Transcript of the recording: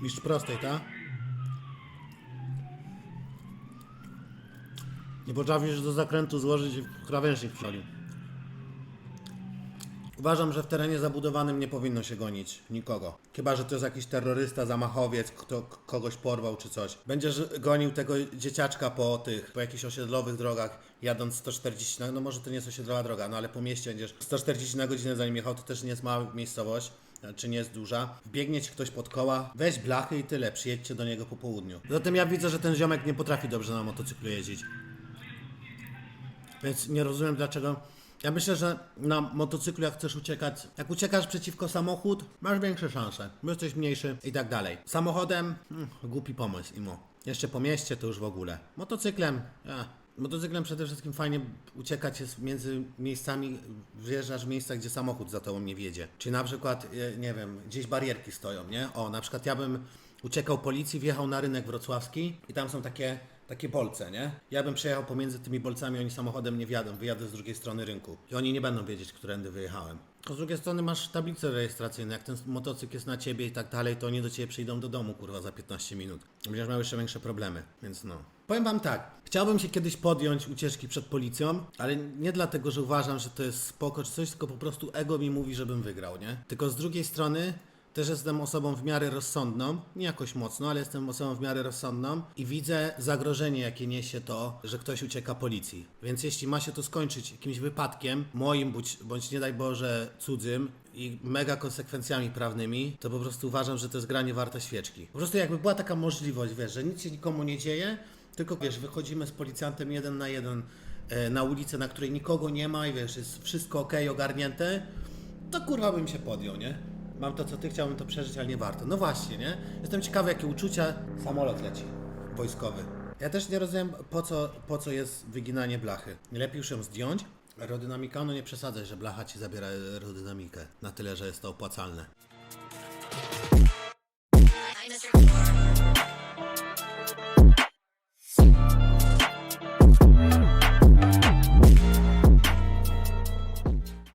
Mistrz prostej, tak? Nie potrafisz do zakrętu złożyć krawężnik wciąli. Uważam, że w terenie zabudowanym nie powinno się gonić nikogo. Chyba, że to jest jakiś terrorysta, zamachowiec, kto kogoś porwał czy coś. Będziesz gonił tego dzieciaczka po tych, po jakichś osiedlowych drogach, jadąc 140 na, no może to nie jest osiedlowa droga, no ale po mieście będziesz 140 na godzinę zanim jechał, to też nie jest mała miejscowość. Czy nie jest duża? Wbiegnie ci ktoś pod koła, weź blachy i tyle, przyjedźcie do niego po południu. Zatem ja widzę, że ten ziomek nie potrafi dobrze na motocyklu jeździć. Więc nie rozumiem dlaczego. Ja myślę, że na motocyklu jak chcesz uciekać, jak uciekasz przeciwko samochód, masz większe szanse, bo jesteś mniejszy i tak dalej. Samochodem, hmm, głupi pomysł, imo. Jeszcze po mieście to już w ogóle. Motocyklem, ja. Motocyklem przede wszystkim fajnie uciekać jest między miejscami, wjeżdżasz w miejsca, gdzie samochód za tobą nie wiedzie. Czy na przykład, e, nie wiem, gdzieś barierki stoją, nie? O, na przykład ja bym uciekał policji, wjechał na rynek wrocławski i tam są takie takie bolce, nie? Ja bym przejechał pomiędzy tymi bolcami, oni samochodem nie wjadą, wyjadę z drugiej strony rynku. I oni nie będą wiedzieć, którędy wyjechałem. A z drugiej strony masz tablice rejestracyjne, jak ten motocykl jest na ciebie i tak dalej, to oni do ciebie przyjdą do domu, kurwa, za 15 minut. Będziesz miał jeszcze większe problemy, więc no. Powiem wam tak, chciałbym się kiedyś podjąć ucieczki przed policją, ale nie dlatego, że uważam, że to jest spoko czy coś, tylko po prostu ego mi mówi, żebym wygrał, nie? Tylko z drugiej strony też jestem osobą w miarę rozsądną, nie jakoś mocno, ale jestem osobą w miarę rozsądną i widzę zagrożenie, jakie niesie to, że ktoś ucieka policji. Więc jeśli ma się to skończyć jakimś wypadkiem, moim bądź, bądź nie daj Boże cudzym i mega konsekwencjami prawnymi, to po prostu uważam, że to jest granie warte świeczki. Po prostu jakby była taka możliwość, wiesz, że nic się nikomu nie dzieje, tylko wiesz, wychodzimy z policjantem jeden na jeden e, na ulicę, na której nikogo nie ma i wiesz, jest wszystko ok, ogarnięte, to kurwa bym się podjął, nie? Mam to, co ty, chciałbym to przeżyć, ale nie warto. No właśnie, nie? Jestem ciekawy, jakie uczucia samolot leci wojskowy. Ja też nie rozumiem, po co, po co jest wyginanie blachy. Lepiej już ją zdjąć? Aerodynamika? No nie przesadzaj, że blacha ci zabiera aerodynamikę na tyle, że jest to opłacalne.